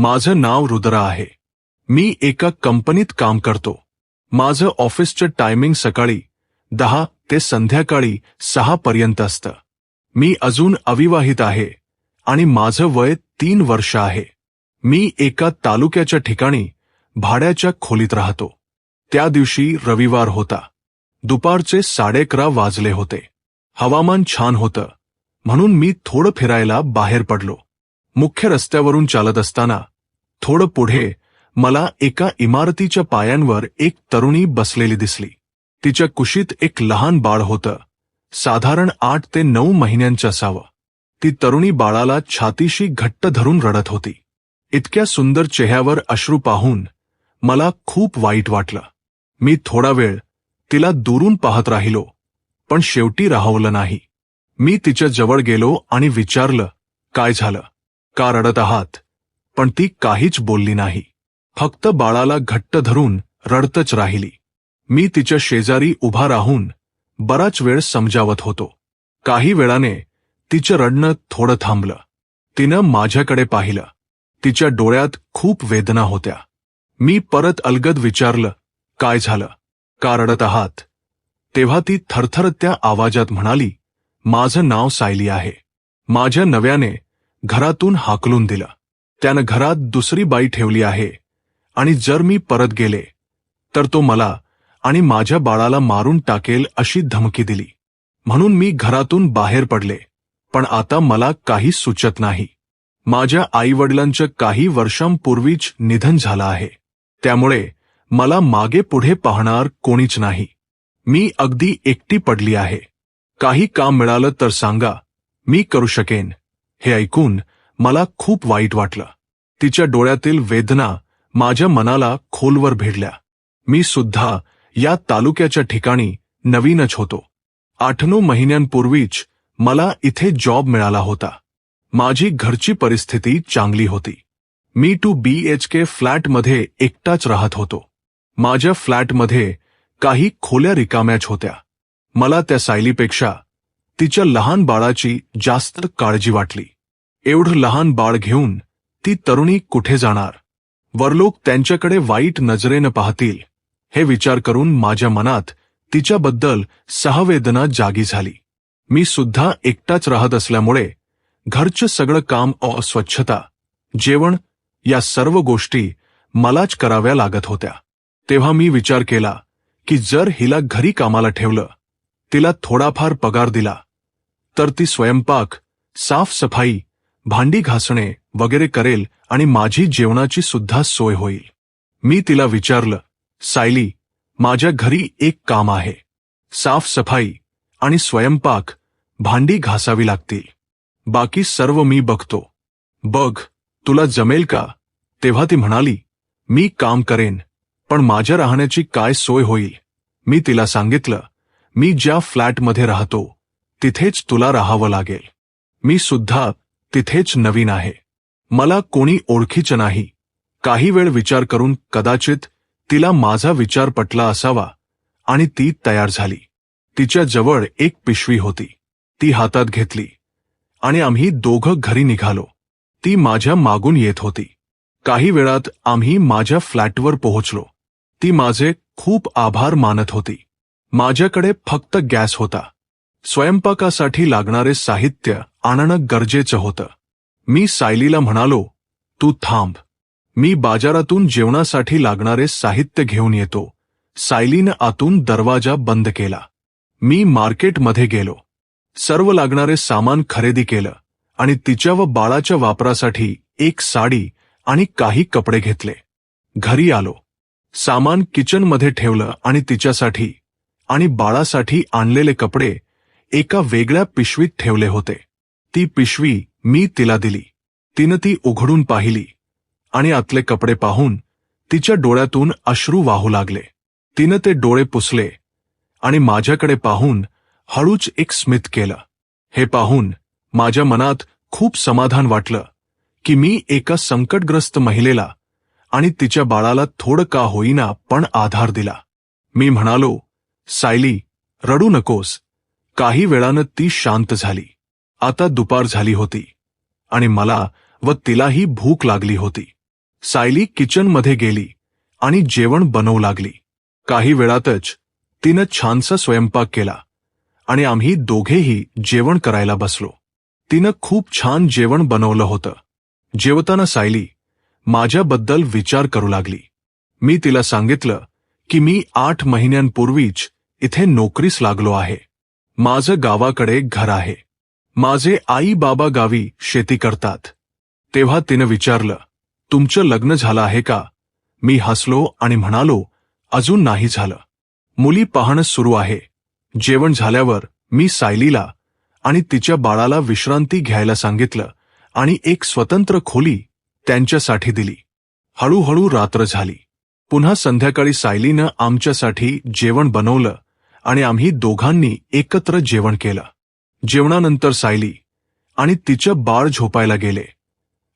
माझं नाव रुद्रा आहे. मी एका कंपनीत काम करतो. माझं ऑफिसचं टायमिंग सकाळी दहा ते संध्याकाळी सहा पर्यंत असतं. मी अजून अविवाहित आहे आणि माझं वय तीन वर्ष आहे. मी एका तालुक्याच्या ठिकाणी भाड्याच्या खोलीत राहतो. त्या दिवशी रविवार होता. दुपारचे साडेअकरा वाजले होते. हवामान छान होतं. म्हणून मी थोडं फिरायला बाहेर पडलो. मुख्य रस्त्यावरून चालत असताना थोडं पुढे मला एका इमारतीच्या पायांवर एक तरुणी बसलेली दिसली. तिच्या कुशीत एक लहान बाळ होतं. साधारण आठ ते नऊ महिन्यांचं असावं. ती तरुणी बाळाला छातीशी घट्ट धरून रडत होती. इतक्या सुंदर चेहऱ्यावर अश्रू पाहून मला खूप वाईट वाटलं. मी थोडा वेळ तिला दुरून पाहत राहिलो पण शेवटी राहवलं नाही. मी तिच्या जवळ गेलो आणि विचारलं काय झालं? का रडत आहात? पण ती काहीच बोलली नाही. फक्त बाळाला घट्ट धरून रडतच राहिली. मी तिच्या शेजारी उभा राहून बराच वेळ समजावत होतो. काही वेळाने तिचं रडणं थोडं थांबलं. तिनं माझ्याकडे पाहिलं. तिच्या डोळ्यात खूप वेदना होत्या. मी परत अलगद विचारलं काय झालं? का रडत आहात? तेव्हा ती थरथरत त्या आवाजात म्हणाली माझं नाव सायली आहे. माझ्या नव्याने घरातून हाकलून दिलं. त्यानं घरात दुसरी बाई ठेवली आहे. आणि जर मी परत गेले तर तो मला आणि माझ्या बाळाला मारून टाकेल अशी धमकी दिली. म्हणून मी घरातून बाहेर पडले पण आता मला काही सुचत नाही. माझ्या आईवडिलांचं काही वर्षांपूर्वीच निधन झालं आहे. त्यामुळे मला मागे पुढे पाहणार कोणीच नाही. मी अगदी एकटी पडली आहे. काही काम मिळालं तर सांगा मी करू शकेन. हे ऐकून मला खूप वाईट वाटलं. तिच्या डोळ्यातील वेदना माझ्या मनाला खोलवर भिडल्या. मी सुद्धा या तालुक्याच्या ठिकाणी नवीनच होतो. आठ नऊ महिन्यांपूर्वीच मला इथे जॉब मिळाला होता. माझी घरची परिस्थिती चांगली होती. मी टू बी एच के फ्लॅटमध्ये एकटाच राहत होतो. माझ्या फ्लॅटमध्ये काही खोल्या रिकाम्याच होत्या. मला त्या सायलीपेक्षा तिच्या लहान बाळाची जास्त काळजी वाटली. एवढं लहान बाळ घेऊन ती तरुणी कुठे जाणार? वरलोक त्यांच्याकडे वाईट नजरेनं पाहतील. हे विचार करून माझ्या मनात तिच्याबद्दल सहवेदना जागी झाली. मी सुद्धा एकटाच राहत असल्यामुळे घरचं सगळं काम अस्वच्छता जेवण या सर्व गोष्टी मलाच कराव्या लागत होत्या. तेव्हा मी विचार केला की जर हिला घरी कामाला ठेवलं तिला थोडाफार पगार दिला तर ती स्वयंपाक साफसफाई भांडी घासणे वगैरे करेल आणि माझी जेवणाची सुद्धा सोय होईल. मी तिला विचारलं सायली माझ्या घरी एक काम आहे. साफसफाई आणि स्वयंपाक भांडी घासावी लागतील. बाकी सर्व मी बघतो. बघ तुला जमेल का? तेव्हा ती म्हणाली मी काम करेन पण माझ्या राहण्याची काय सोय होईल? मी तिला सांगितलं मी ज्या फ्लॅटमध्ये राहतो तिथेच तुला राहावं लागेल. मी सुद्धा तिथेच नवीन आहे. मला कोणी ओळखीचं नाही. काही वेळ विचार करून कदाचित तिला माझा विचार पटला असावा आणि ती तयार झाली. तिच्या जवळ एक पिशवी होती. ती हातात घेतली. आणि आम्ही दोघं घरी निघालो. ती माझ्या मागून येत होती. काही वेळात आम्ही माझ्या फ्लॅटवर पोहोचलो. ती माझे खूप आभार मानत होती. माझ्याकडे फक्त गॅस होता. स्वयंपाकासाठी लागणारे साहित्य आणणं गरजेचं होतं. मी सायलीला म्हणालो तू थांब. मी बाजारातून जेवणासाठी लागणारे साहित्य घेऊन येतो. सायलीनं आतून दरवाजा बंद केला. मी मार्केटमध्ये गेलो. सर्व लागणारे सामान खरेदी केलं आणि तिच्या व बाळाच्या वापरासाठी एक साडी आणि काही कपडे घेतले. घरी आलो. सामान किचनमध्ये ठेवलं आणि तिच्यासाठी आणि बाळासाठी आणलेले कपडे एका वेगळ्या पिशवीत ठेवले होते. ती पिशवी मी तिला दिली. तिनं ती उघडून पाहिली. आणि आतले कपडे पाहून तिच्या डोळ्यातून अश्रू वाहू लागले. तिनं ते डोळे पुसले. आणि माझ्याकडे पाहून हळूच एक स्मित केलं. हे पाहून माझ्या मनात खूप समाधान वाटलं की मी एका संकटग्रस्त महिलेला आणि तिच्या बाळाला थोडं का होईना पण आधार दिला. मी म्हणालो सायली रडू नकोस. काही वेळानं ती शांत झाली. आता दुपार झाली होती. आणि मला व तिलाही भूक लागली होती. सायली किचनमध्ये गेली आणि जेवण बनवू लागली. काही वेळातच तिनं छानसा स्वयंपाक केला. आणि आम्ही दोघेही जेवण करायला बसलो. तिनं खूप छान जेवण बनवलं होतं. जेवताना सायली माझ्याबद्दल विचार करू लागली. मी तिला सांगितलं की मी आठ महिन्यांपूर्वीच इथे नोकरीस लागलो आहे. माझं गावाकडे घर आहे. माझे आई बाबा गावी शेती करतात. तेव्हा तिनं विचारलं तुमचं लग्न झालं आहे का? मी हसलो आणि म्हणालो अजून नाही झालं. मुली पाहणं सुरू आहे. जेवण झाल्यावर मी सायलीला आणि तिच्या बाळाला विश्रांती घ्यायला सांगितलं आणि एक स्वतंत्र खोली त्यांच्यासाठी दिली. हळूहळू रात्र झाली. पुन्हा संध्याकाळी सायलीनं आमच्यासाठी जेवण बनवलं आणि आम्ही दोघांनी एकत्र जेवण केलं. जेवणानंतर सायली आणि तिचं बाळ झोपायला गेले.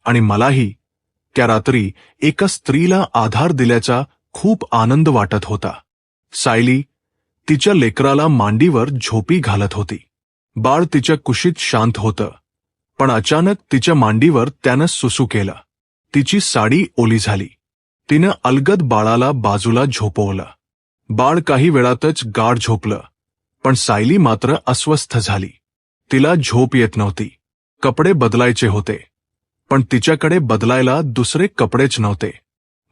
आणि मलाही त्या रात्री एका स्त्रीला आधार दिल्याचा खूप आनंद वाटत होता. सायली तिच्या लेकराला मांडीवर झोपी घालत होती. बाळ तिच्या कुशीत शांत होतं पण अचानक तिच्या मांडीवर त्यानं सुसू केलं. तिची साडी ओली झाली. तिनं अलगद बाळाला बाजूला झोपवलं. बाळ काही वेळातच गाढ झोपलं पण सायली मात्र अस्वस्थ झाली. तिला झोप येत नव्हती. कपडे बदलायचे होते पण तिच्याकडे बदलायला दुसरे कपडेच नव्हते.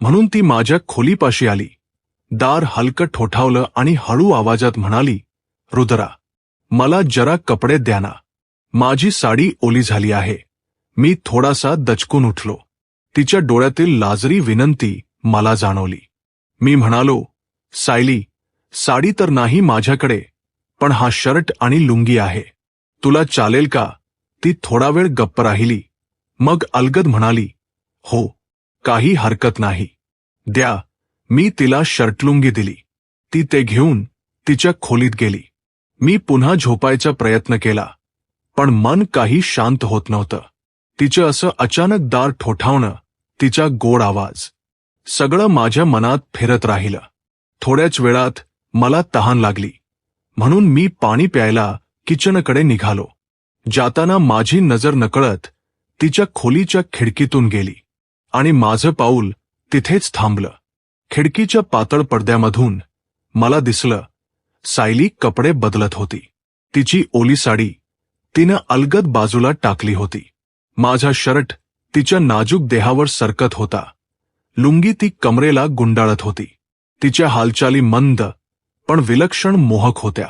म्हणून ती माझ्या खोलीपाशी आली. दार हलकं ठोठावलं आणि हळू आवाजात म्हणाली रुद्रा मला जरा कपडे द्या ना. माझी साडी ओली झाली आहे. मी थोडासा दचकून उठलो. तिच्या डोळ्यातील लाजरी विनंती मला जाणवली. मी म्हणालो सायली साडी तर नाही माझ्याकडे पण हा शर्ट आणि लुंगी आहे. तुला चालेल का? ती थोडा वेळ गप्प राहिली. मग अलगद म्हणाली हो काही हरकत नाही. द्या मी तिला शर्टलुंगी दिली. ती ते घेऊन तिच्या खोलीत गेली. मी पुन्हा झोपायचा प्रयत्न केला पण मन काही शांत होत नव्हतं. तिचं असं अचानक दार ठोठावणं तिचा गोड आवाज सगळं माझ्या मनात फिरत राहिलं. थोड्याच वेळात मला तहान लागली. म्हणून मी पाणी प्यायला किचनकडे निघालो. जाताना माझी नजर नकळत तिच्या खोलीच्या खिडकीतून गेली आणि माझं पाऊल तिथेच थांबलं. खिडकीच्या पातळ पडद्यामधून मला दिसलं सायली कपडे बदलत होती. तिची ओली साडी तिनं अलगद बाजूला टाकली होती. माझा शर्ट तिच्या नाजूक देहावर सरकत होता. लुंगी ती कमरेला गुंडाळत होती. तिच्या हालचाली मंद पण विलक्षण मोहक होत्या.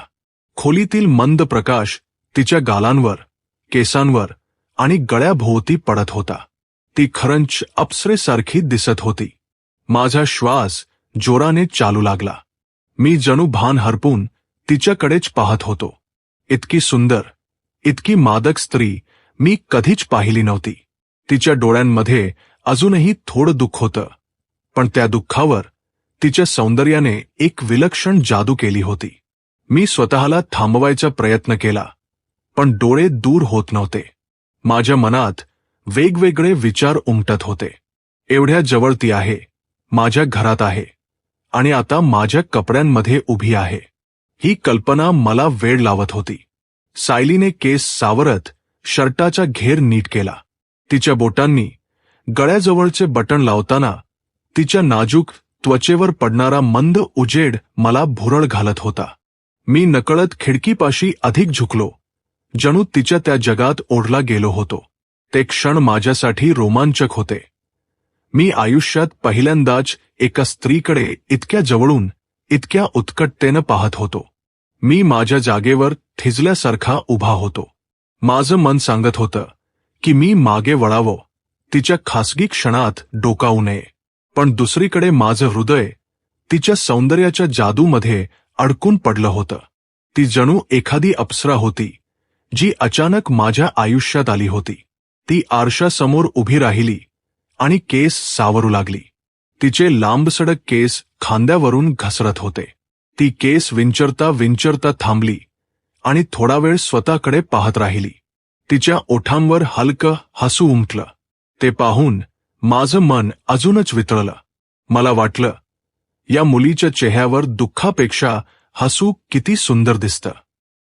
खोलीतील मंद प्रकाश तिच्या गालांवर केसांवर आणि गळ्याभोवती पडत होता. ती खरंच अप्सरेसारखी दिसत होती. माझा श्वास जोराने चालू लागला. मी जणू भान हरपून तिच्याकडेच पाहत होतो. इतकी सुंदर इतकी मादक स्त्री मी कधीच पाहिली नव्हती. तिच्या डोळ्यांमध्ये अजूनही थोडं दुःख होतं पण त्या दुःखावर तिच्या सौंदर्याने एक विलक्षण जादू केली होती. मी स्वतःला थांबवायचा प्रयत्न केला पण डोळे दूर होत नव्हते. माझ्या मनात वेगवेगळे विचार उमटत होते. एवढ्या जवळ ती आहे माझ्या घरात आहे आणि आता माझ्या कपड्यांमध्ये उभी आहे. ही कल्पना मला वेळ लावत होती. सायलीने केस सावरत शर्टाचा घेर नीट केला. तिच्या बोटांनी गळ्याजवळचे बटण लावताना तिच्या नाजूक त्वचेवर पडणारा मंद उजेड मला भुरळ घालत होता. मी नकळत खिडकीपाशी अधिक झुकलो. जणू तिच्या त्या जगात ओढला गेलो होतो. ते क्षण माझ्यासाठी रोमांचक होते. मी आयुष्यात पहिल्यांदाच एका स्त्रीकडे इतक्या जवळून इतक्या उत्कटतेनं पाहत होतो. मी माझ्या जागेवर थिजल्यासारखा उभा होतो. माझं मन सांगत होतं की मी मागे वळावं. तिच्या खासगी क्षणात डोकावू नये. पण दुसरीकडे माझं हृदय तिच्या सौंदर्याच्या जादूमध्ये अडकून पडलं होतं. ती जणू एखादी अप्सरा होती जी अचानक माझ्या आयुष्यात आली होती. ती आरशासमोर उभी राहिली आणि केस सावरू लागली. तिचे लांबसडक केस खांद्यावरून घसरत होते. ती केस विंचरता विंचरता थांबली आणि थोडा वेळ स्वतःकडे पाहत राहिली. तिच्या ओठांवर हलकं हसू उमटलं. ते पाहून माझं मन अजूनच वितळलं. मला वाटलं या मुलीच्या चेहऱ्यावर दुःखापेक्षा हसू किती सुंदर दिसतं.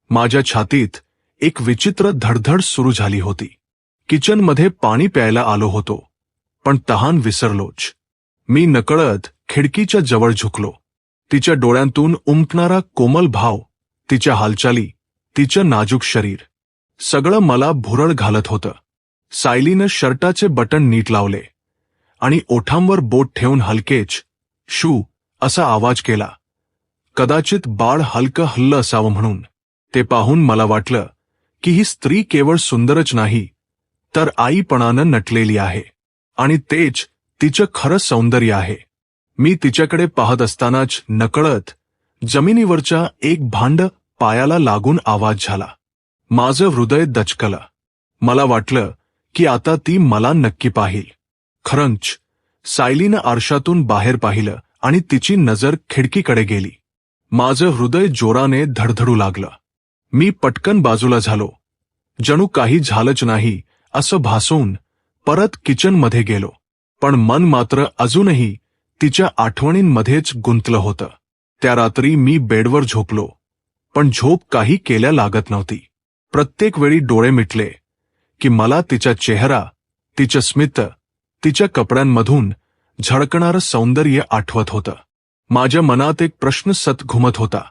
माझ्या छातीत एक विचित्र धडधड सुरू झाली होती. किचनमध्ये पाणी प्यायला आलो होतो पण तहान विसरलोच. मी नकळत खिडकीच्या जवळ झुकलो. तिच्या डोळ्यांतून उमटणारा कोमल भाव तिच्या हालचाली तिचं नाजूक शरीर सगळं मला भुरळ घालत होतं. सायलीनं शर्टाचे बटन नीट लावले. आणि ओठांवर बोट ठेवून हलकेच शू असा आवाज केला. कदाचित बाळ हलकं हल्लं असावं म्हणून. ते पाहून मला वाटलं की ही स्त्री केवळ सुंदरच नाही तर आईपणानं नटलेली आहे. आणि तेच तिचं खरं सौंदर्य आहे. मी तिच्याकडे पाहत असतानाच नकळत जमिनीवरच्या एक भांड पायाला लागून आवाज झाला. माझं हृदय दचकलं. मला वाटलं की आता ती मला नक्की पाहिल. खरंच सायलीनं आरशातून बाहेर पाहिलं आणि तिची नजर खिडकीकडे गेली. माझं हृदय जोराने धडधडू लागलं. मी पटकन बाजूला झालो. जणू काही झालंच नाही असं भासून परत किचनमध्ये गेलो. पण मन मात्र अजूनही तिच्या आठवणींमध्येच गुंतलं होतं. त्या रात्री मी बेडवर झोपलो. पण झोप काही केल्या लागत नव्हती. प्रत्येक वेळी डोळे मिटले की मला तिचा चेहरा तिचं स्मित तिच्या कपड्यांमधून झळकणारं सौंदर्य आठवत होतं. माझ्या मनात एक प्रश्न सत घुमत होता.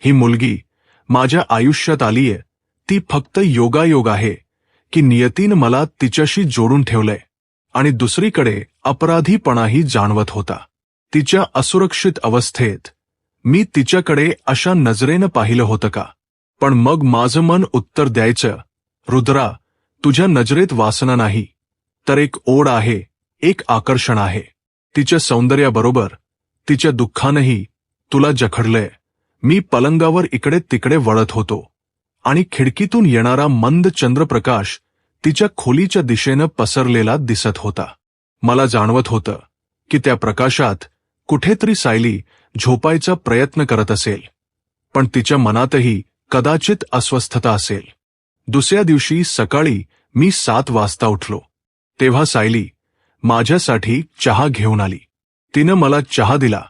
ही मुलगी माझ्या आयुष्यात आलीये. ती फक्त योगायोग आहे की नियतीनं मला तिच्याशी जोडून ठेवलंय. आणि दुसरीकडे अपराधीपणाही जाणवत होता. तिच्या असुरक्षित अवस्थेत मी तिच्याकडे अशा नजरेनं पाहिलं होतं का? पण मग माझं मन उत्तर द्यायचं रुद्रा तुझ्या नजरेत वासना नाही. तर एक ओढ आहे एक आकर्षण आहे. तिच्या सौंदर्याबरोबर तिच्या दुःखानंही तुला जखडलंय. मी पलंगावर इकडे तिकडे वळत होतो. आणि खिडकीतून येणारा मंद चंद्रप्रकाश तिच्या खोलीच्या दिशेनं पसरलेला दिसत होता. मला जाणवत होतं की त्या प्रकाशात कुठेतरी सायली झोपायचा प्रयत्न करत असेल. पण तिच्या मनातही कदाचित अस्वस्थता असेल. दुसऱ्या दिवशी सकाळी मी सात वाजता उठलो. तेव्हा सायली माझ्यासाठी चहा घेऊन आली. तिनं मला चहा दिला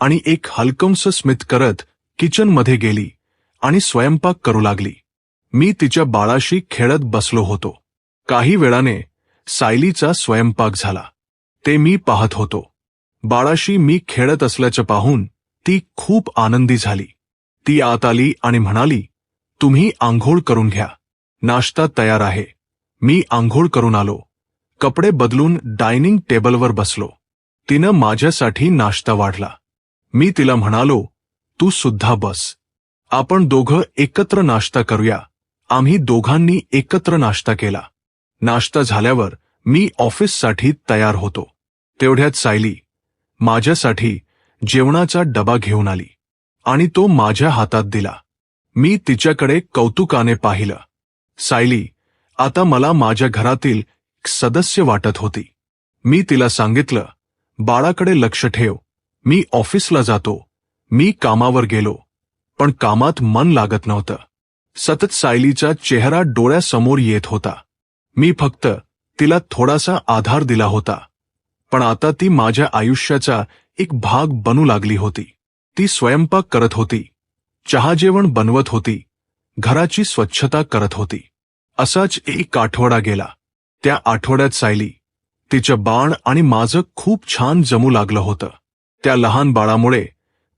आणि एक हलकंस स्मित करत किचनमध्ये गेली आणि स्वयंपाक करू लागली. मी तिच्या बाळाशी खेळत बसलो होतो. काही वेळाने सायलीचा स्वयंपाक झाला. ते मी पाहत होतो. बाळाशी मी खेळत असल्याचं पाहून ती खूप आनंदी झाली. ती आत आली आणि म्हणाली तुम्ही आंघोळ करून घ्या. नाश्ता तयार आहे. मी आंघोळ करून आलो. कपडे बदलून डायनिंग टेबलवर बसलो. तिनं माझ्यासाठी नाश्ता वाढला. मी तिला म्हणालो तू सुद्धा बस. आपण दोघं एकत्र नाश्ता करूया. आम्ही दोघांनी एकत्र नाश्ता केला. नाश्ता झाल्यावर मी ऑफिससाठी तयार होतो. तेवढ्यात सायली माझ्यासाठी जेवणाचा डबा घेऊन आली. आणि तो माझ्या हातात दिला. मी तिच्याकडे कौतुकाने पाहिलं. सायली आता मला माझ्या घरातील एक सदस्य वाटत होती. मी तिला सांगितलं बाळाकडे लक्ष ठेव. मी ऑफिसला जातो. मी कामावर गेलो. पण कामात मन लागत नव्हतं. सतत सायलीचा चेहरा डोळ्यासमोर येत होता. मी फक्त तिला थोडासा आधार दिला होता. पण आता ती माझ्या आयुष्याचा एक भाग बनू लागली होती. ती स्वयंपाक करत होती. चहा जेवण बनवत होती. घराची स्वच्छता करत होती. असाच एक आठवडा गेला. त्या आठवड्यात सायली. तिचं बाण आणि माझं खूप छान जमू लागलं होतं. त्या लहान बाळामुळे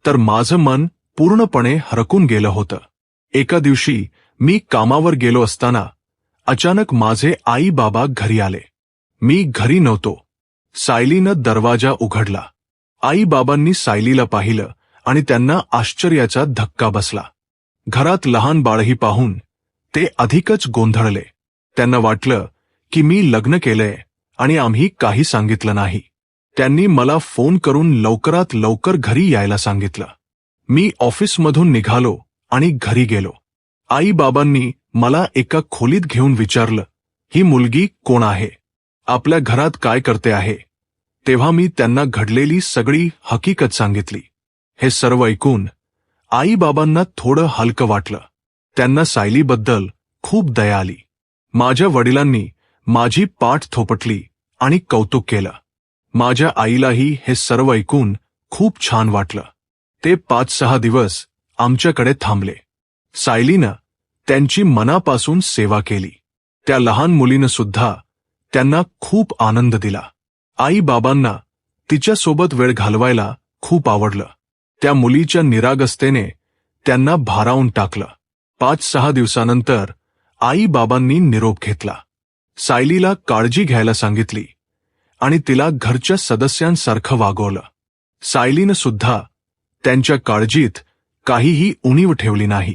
तर माझं मन पूर्णपणे हरकून गेलं होतं. एका दिवशी मी कामावर गेलो असताना अचानक माझे आई बाबा घरी आले. मी घरी नव्हतो. सायलीनं दरवाजा उघडला. आई बाबांनी सायलीला पाहिलं आणि त्यांना आश्चर्याचा धक्का बसला. घरात लहान बाळही पाहून ते अधिकच गोंधळले. त्यांना वाटलं की मी लग्न केलंय आणि आम्ही काही सांगितलं नाही. त्यांनी मला फोन करून लवकरात लवकर घरी यायला सांगितलं. मी ऑफिसमधून निघालो आणि घरी गेलो. आई बाबांनी मला एका खोलीत घेऊन विचारलं ही मुलगी कोण आहे? आपल्या घरात काय करते आहे? तेव्हा मी त्यांना घडलेली सगळी हकीकत सांगितली. हे सर्व ऐकून आई बाबांना थोडं हलकं वाटलं. त्यांना सायलीबद्दल खूप दया आली. माझ्या वडिलांनी माझी पाठ थोपटली आणि कौतुक केलं. माझ्या आईलाही हे सर्व ऐकून खूप छान वाटलं. ते पाच सहा दिवस आमच्याकडे थांबले. सायलीनं त्यांची मनापासून सेवा केली. त्या लहान मुलीनं सुद्धा त्यांना खूप आनंद दिला. आई बाबांना तिच्यासोबत वेळ घालवायला खूप आवडलं. त्या मुलीच्या निरागसतेने त्यांना भारावून टाकलं. पाच सहा दिवसानंतर आई बाबांनी निरोप घेतला. सायलीला काळजी घ्यायला सांगितली आणि तिला घरच्या सदस्यांसारखं वागवलं. सायलीनं सुद्धा त्यांच्या काळजीत काहीही उणीव ठेवली नाही.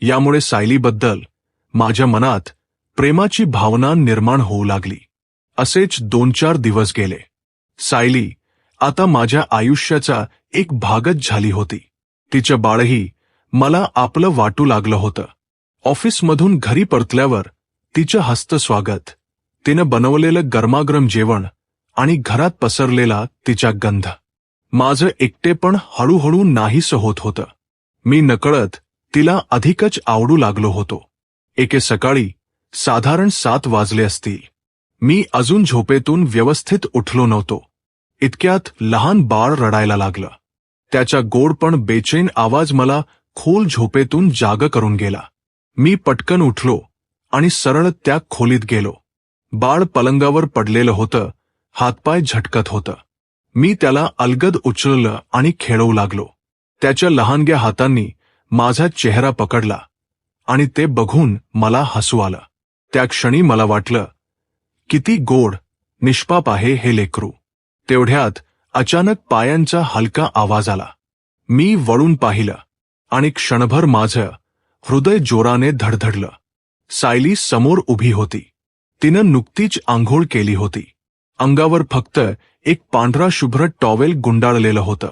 यामुळे सायलीबद्दल माझ्या मनात प्रेमाची भावना निर्माण होऊ लागली. असेच दोन चार दिवस गेले. सायली आता माझ्या आयुष्याचा एक भागच झाली होती. तिचं बाळही मला आपलं वाटू लागलं होतं. ऑफिसमधून घरी परतल्यावर तिचं हस्त स्वागत. तिनं बनवलेलं गरमागरम जेवण आणि घरात पसरलेला तिचा गंध. माझं एकटेपण हळूहळू नाहीसं होत होतं. मी नकळत तिला अधिकच आवडू लागलो होतो. एके सकाळी साधारण सात वाजले असतील. मी अजून झोपेतून व्यवस्थित उठलो नव्हतो. इतक्यात लहान बाळ रडायला लागलं. त्याचा गोड पण बेचैन आवाज मला खोल झोपेतून जाग करून गेला. मी पटकन उठलो आणि सरळ त्या खोलीत गेलो. बाळ पलंगावर पडलेलं होतं. हातपाय झटकत होतं. मी त्याला अलगद उचललं आणि खेळवू लागलो. त्याच्या लहानग्या हातांनी माझा चेहरा पकडला आणि ते बघून मला हसू आलं. त्या क्षणी मला वाटलं किती गोड निष्पाप आहे हे लेकरू. तेवढ्यात अचानक पायांचा हलका आवाज आला. मी वळून पाहिलं आणि क्षणभर माझं हृदय जोराने धडधडलं. सायली समोर उभी होती. तिनं नुकतीच आंघोळ केली होती. अंगावर फक्त एक पांढरा शुभ्र टॉवेल गुंडाळलेलं होतं.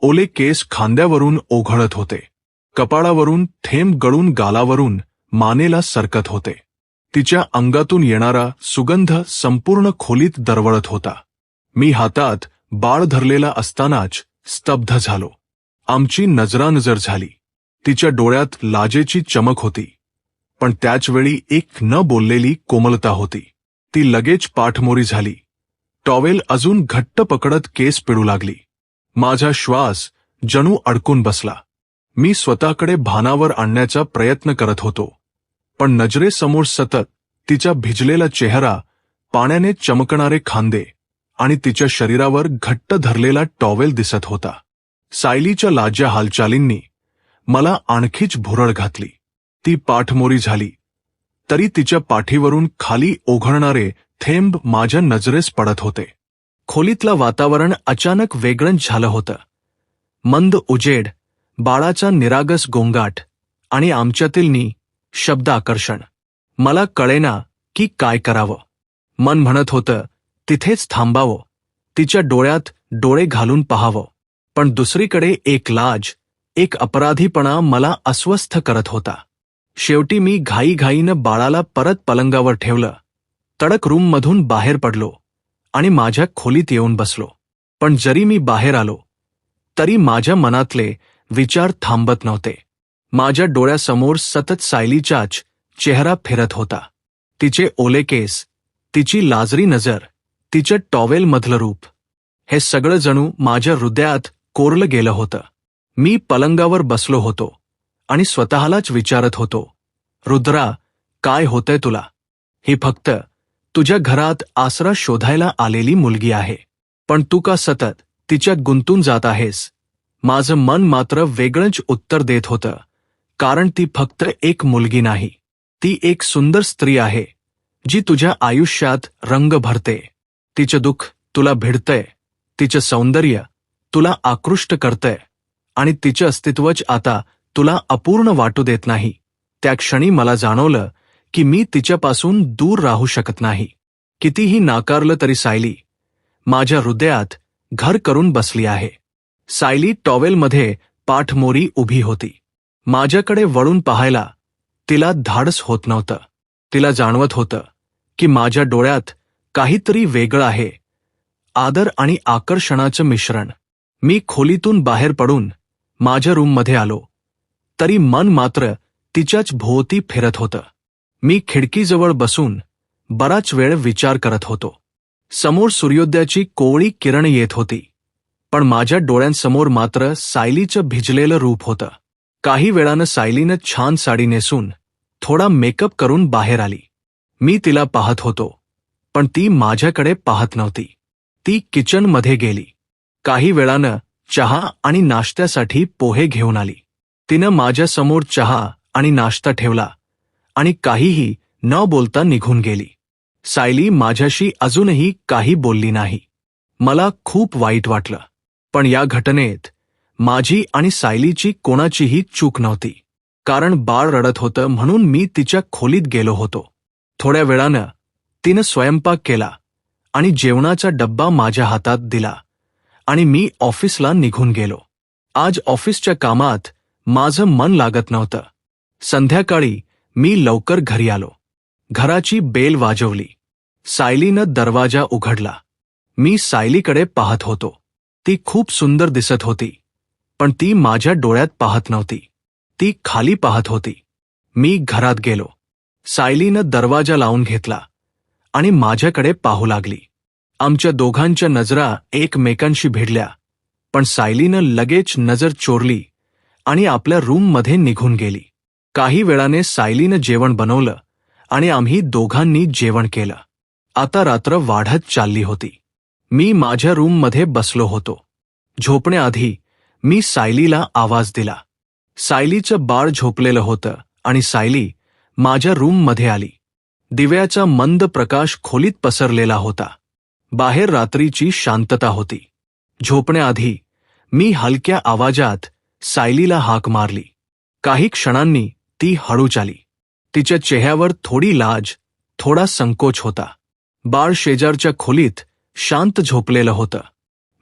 ओले केस खांद्यावरून ओघळत होते. कपाळावरून थेंब गळून गालावरून मानेला सरकत होते. तिच्या अंगातून येणारा सुगंध संपूर्ण खोलीत दरवळत होता. मी हातात बाळ धरलेला असतानाच स्तब्ध झालो. आमची नजरानजर झाली. तिच्या डोळ्यात लाजेची चमक होती. पण त्याचवेळी एक न बोललेली कोमलता होती. ती लगेच पाठमोरी झाली. टॉवेल अजून घट्ट पकडत केस पिळू लागली. माझा श्वास जणू अडकून बसला. मी स्वतःकडे भानावर आणण्याचा प्रयत्न करत होतो. पण नजरेसमोर सतत तिचा भिजलेला चेहरा पाण्याने चमकणारे खांदे आणि तिच्या शरीरावर घट्ट धरलेला टॉवेल दिसत होता. सायलीच्या लाज्या हालचालींनी मला आणखीच भुरळ घातली. ती पाठमोरी झाली. तरी तिच्या पाठीवरून खाली ओघळणारे थेंब माझ्या नजरेस पडत होते. खोलीतलं वातावरण अचानक वेगळंच झालं होतं. मंद उजेड बाळाचा निरागस गोंगाट आणि आमच्यातील नी शब्द आकर्षण मला कळेना की काय करावं. मन म्हणत होतं तिथेच थांबावं. तिच्या डोळ्यात डोळे घालून पहावं. पण दुसरीकडे एक लाज एक अपराधीपणा मला अस्वस्थ करत होता. शेवटी मी घाईघाईनं बाळाला परत पलंगावर ठेवलं. तडक रूममधून बाहेर पडलो आणि माझ्या खोलीत येऊन बसलो. पण जरी मी बाहेर आलो तरी माझ्या मनातले विचार थांबत नव्हते. माझ्या डोळ्यासमोर सतत सायलीचाच चेहरा फिरत होता. तिचे ओले केस तिची लाजरी नजर तिच्या टॉवेलमधलं रूप हे सगळं जणू माझ्या हृदयात कोरलं गेलं होतं. मी पलंगावर बसलो होतो. आणि स्वतःलाच विचारत होतो रुद्रा काय होतंय तुला? ही फक्त तुझ्या घरात आसरा शोधायला आलेली मुलगी आहे. पण तू का सतत तिच्यात गुंतून जात आहेस? माझं मन मात्र वेगळंच उत्तर देत होतं कारण ती फक्त एक मुलगी नाही. ती एक सुंदर स्त्री आहे जी तुझ्या आयुष्यात रंग भरते. तिचं दुःख तुला भिडतंय तिचं सौंदर्य तुला आकृष्ट करतंय आणि तिचं अस्तित्वच आता तुला अपूर्ण वाटू देत नाही. त्या क्षणी मला जाणवलं की मी तिच्यापासून दूर राहू शकत नाही. कितीही नाकारलं तरी सायली माझ्या हृदयात घर करून बसली आहे. सायली टॉवेलमध्ये पाठमोरी उभी होती. माझ्याकडे वळून पाहायला तिला धाडस होत नव्हतं. तिला जाणवत होतं की माझ्या डोळ्यात काहीतरी वेगळं आहे. आदर आणि आकर्षणाचं मिश्रण. मी खोलीतून बाहेर पडून माझ्या रूममध्ये आलो. तरी मन मात्र तिच्याच भोवती फिरत होतं. मी खिडकीजवळ बसून बराच वेळ विचार करत होतो. समोर सूर्योदयाची कोवळी किरण येत होती. पण माझ्या डोळ्यांसमोर मात्र सायलीचं भिजलेलं रूप होतं. काही वेळानं सायलीनं छान साडी नेसून थोडा मेकअप करून बाहेर आली. मी तिला पाहत होतो पण ती माझ्याकडे पाहत नव्हती. ती किचनमध्ये गेली. काही वेळानं चहा आणि नाश्त्यासाठी पोहे घेऊन आली. तिनं माझ्यासमोर चहा आणि नाश्ता ठेवला आणि काहीही न बोलता निघून गेली. सायली माझ्याशी अजूनही काही बोलली नाही. मला खूप वाईट वाटलं. पण या घटनेत माझी आणि सायलीची कोणाचीही चूक नव्हती. कारण बाळ रडत होतं म्हणून मी तिच्या खोलीत गेलो होतो. थोड्या वेळानं तिनं स्वयंपाक केला आणि जेवणाचा डब्बा माझ्या हातात दिला आणि मी ऑफिसला निघून गेलो. आज ऑफिसच्या कामात माझं मन लागत नव्हतं. संध्याकाळी मी लवकर घरी आलो. घराची बेल वाजवली. सायलीनं दरवाजा उघडला. मी सायलीकडे पाहत होतो. ती खूप सुंदर दिसत होती. पण ती माझ्या डोळ्यात पाहत नव्हती. ती खाली पाहत होती. मी घरात गेलो. सायलीनं दरवाजा लावून घेतला आणि माझ्याकडे पाहू लागली. आमच्या दोघांच्या नजरा एकमेकांशी भिडल्या. पण सायलीनं लगेच नजर चोरली. आणि आपल्या रूममध्ये निघून गेली. काही वेळाने सायलीनं जेवण बनवलं आणि आम्ही दोघांनी जेवण केलं. आता रात्र वाढत चालली होती. मी माझ्या रूममध्ये बसलो होतो. झोपण्याआधी मी सायलीला आवाज दिला. सायलीचं बाळ झोपलेलं होतं आणि सायली माझ्या रूममध्ये आली. दिव्याचा मंद प्रकाश खोलीत पसरलेला होता. बाहेर रात्रीची शांतता होती. झोपण्याआधी मी हलक्या आवाजात सायलीला हाक मारली. काही क्षणांनी ती हळूच आली तिच्या चेहऱ्यावर थोडी लाज थोडा संकोच होता. बाळ शेजारच्या खोलीत शांत झोपलेलं होतं.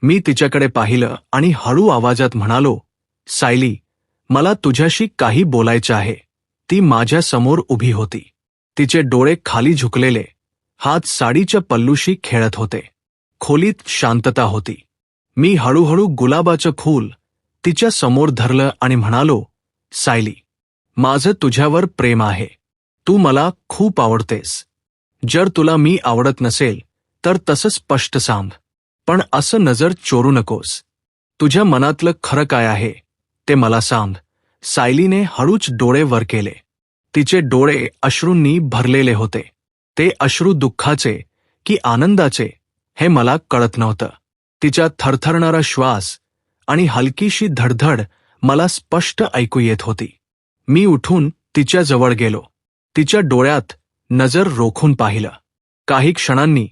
मी तिच्याकडे पाहिलं आणि हळू आवाजात म्हणालो सायली मला तुझ्याशी काही बोलायचं आहे. ती माझ्यासमोर उभी होती. तिचे डोळे खाली झुकलेले. हात साडीच्या पल्लूशी खेळत होते. खोलीत शांतता होती. मी हळूहळू गुलाबाचं फूल तिच्या समोर धरलं आणि म्हणालो सायली माझं तुझ्यावर प्रेम आहे. तू मला खूप आवडतेस. जर तुला मी आवडत नसेल तर तसं स्पष्ट सांग. पण असं नजर चोरू नकोस. तुझ्या मनातलं खरं काय आहे ते मला सांग. सायलीने हळूच डोळे वर केले. तिचे डोळे अश्रूंनी भरलेले होते. ते अश्रू दुःखाचे की आनंदाचे हे मला कळत नव्हतं. तिच्या थरथरणारा श्वास आणि हलकीशी धडधड मला स्पष्ट ऐकू येत होती. मी उठून तिच्या जवळ गेलो. तिच्या डोळ्यात नजर रोखून पाहिलं. काही क्षणांनी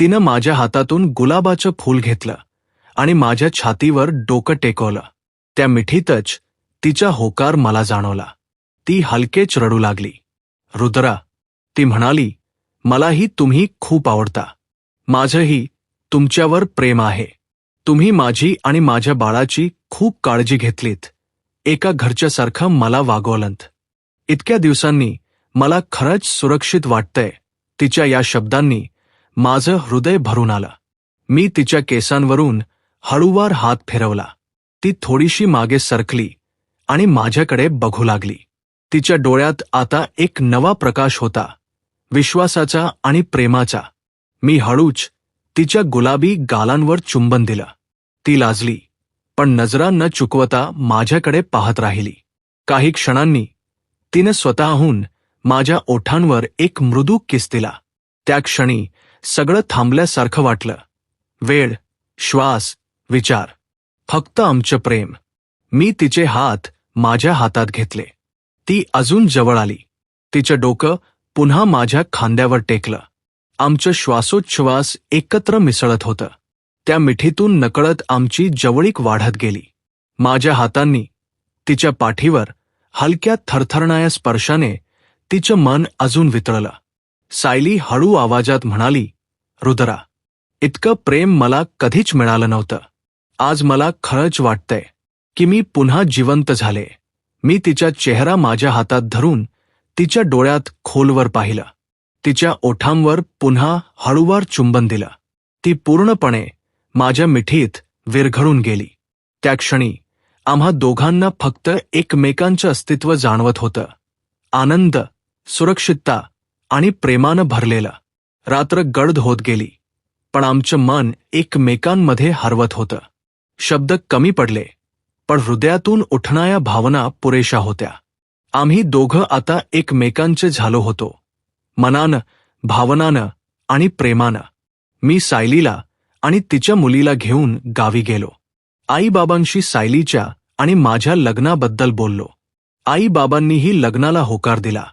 तिनं माझ्या हातातून गुलाबाचं फूल घेतलं आणि माझ्या छातीवर डोकं टेकवलं. त्या मिठीतच तिचा होकार मला जाणवला. ती हलकेच रडू लागली. रुद्रा ती म्हणाली मलाही तुम्ही खूप आवडता. माझंही तुमच्यावर प्रेम आहे. तुम्ही माझी आणि माझ्या बाळाची खूप काळजी घेतलीत. एका घरच्यासारखं मला वागवलंत. इतक्या दिवसांनी मला खरंच सुरक्षित वाटतंय. तिच्या या शब्दांनी माझं हृदय भरून आलं. मी तिच्या केसांवरून हळूवार हात फिरवला. ती थोडीशी मागे सरकली आणि माझ्याकडे बघू लागली. तिच्या डोळ्यात आता एक नवा प्रकाश होता. विश्वासाचा आणि प्रेमाचा. मी हळूच तिच्या गुलाबी गालांवर चुंबन दिलं. ती लाजली पण नजरा न चुकवता माझ्याकडे पाहत राहिली. काही क्षणांनी तिनं स्वतःहून माझ्या ओठांवर एक मृदू किस दिला. त्या क्षणी सगळं थांबल्यासारखं वाटलं. वेळ श्वास विचार फक्त आमचं प्रेम. मी तिचे हात माझ्या हातात घेतले. ती अजून जवळ आली. तिचं डोकं पुन्हा माझ्या खांद्यावर टेकलं. आमचं श्वासोच्छ्वास एकत्र मिसळत होतं. त्या मिठीतून नकळत आमची जवळीक वाढत गेली. माझ्या हातांनी तिच्या पाठीवर हलक्या थरथरणाऱ्या स्पर्शाने तिचं मन अजून वितळलं. सायली हळू आवाजात म्हणाली रुद्रा इतकं प्रेम मला कधीच मिळालं नव्हतं. आज मला खळच वाटतंय की मी पुन्हा जिवंत झाले. मी तिच्या चेहरा माझ्या हातात धरून तिच्या डोळ्यात खोलवर पाहिलं. तिच्या ओठांवर पुन्हा हळूवार चुंबन दिलं. ती पूर्णपणे माझ्या मिठीत विरघळून गेली. त्या क्षणी आम्हा दोघांना फक्त एकमेकांचं अस्तित्व जाणवत होतं. आनंद सुरक्षितता आणि प्रेमानं भरलेलं. रात्र गडद होत गेली पण आमचं मन एकमेकांमध्ये हरवत होतं. शब्द कमी पडले पण हृदयातून उठणाऱ्या भावना पुरेशा होत्या. आम्ही दोघं आता एकमेकांचे झालो होतो. मनानं भावनानं आणि प्रेमानं. मी सायलीला आणि तिच्या मुलीला घेऊन गावी गेलो. आईबाबांशी सायलीच्या आणि माझ्या लग्नाबद्दल बोललो. आईबाबांनीही लग्नाला होकार दिला.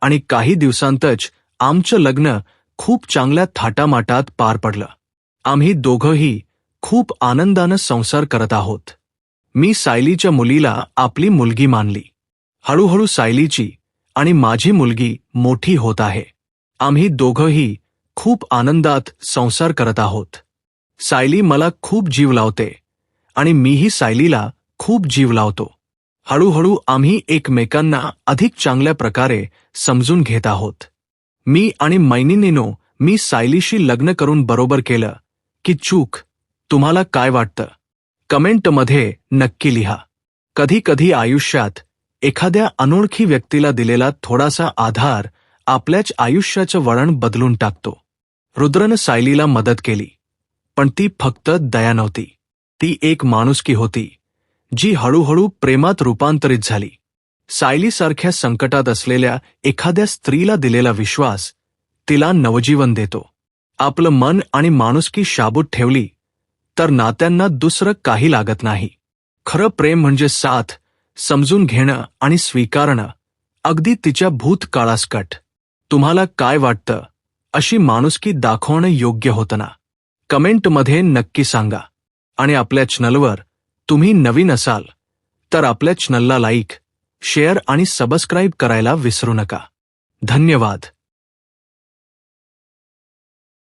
आणि काही दिवसांतच आमचं लग्न खूप चांगल्या थाटामाटात पार पडलं. आम्ही दोघंही खूप आनंदानं संसार करत आहोत. मी सायलीच्या मुलीला आपली मुलगी मानली. हळूहळू सायलीची आणि माझी मुलगी मोठी होत आहे. आम्ही दोघंही खूप आनंदात संसार करत आहोत. सायली मला खूप जीव लावते आणि मीही सायलीला खूप जीव लावतो. हळूहळू आम्ही एकमेकांना अधिक चांगल्या प्रकारे समजून घेत आहोत. मी आणि मैनिनीनो, मी सायलीशी लग्न करून बरोबर केलं. की चूक? तुम्हाला काय वाटतं? कमेंटमध्ये नक्की लिहा. कधी कधी आयुष्यात एखाद्या अनोळखी व्यक्तीला दिलेला थोडासा आधार आपल्याच आयुष्याचं वळण बदलून टाकतो. रुद्रनं सायलीला मदत केली पण ती फक्त दया नव्हती. ती एक माणुसकी होती जी हळूहळू प्रेमात रूपांतरित झाली. सायलीसारख्या संकटात असलेल्या एखाद्या स्त्रीला दिलेला विश्वास तिला नवजीवन देतो. आपलं मन आणि माणुसकी शाबूत ठेवली तर नात्यांना दुसरं काही लागत नाही. खरं प्रेम म्हणजे साथ समजून घेणं आणि स्वीकारणं अगदी तिच्या भूतकाळासकट. तुम्हाला काय वाटतं? अशी माणुसकी दाखवणं योग्य होतं ना? कमेंटमध्ये नक्की सांगा. आणि आपल्या चॅनलवर तुम्ही नवीन असाल तर आपल्या चॅनलला लाईक शेअर आणि सबस्क्राईब करायला विसरू नका. धन्यवाद.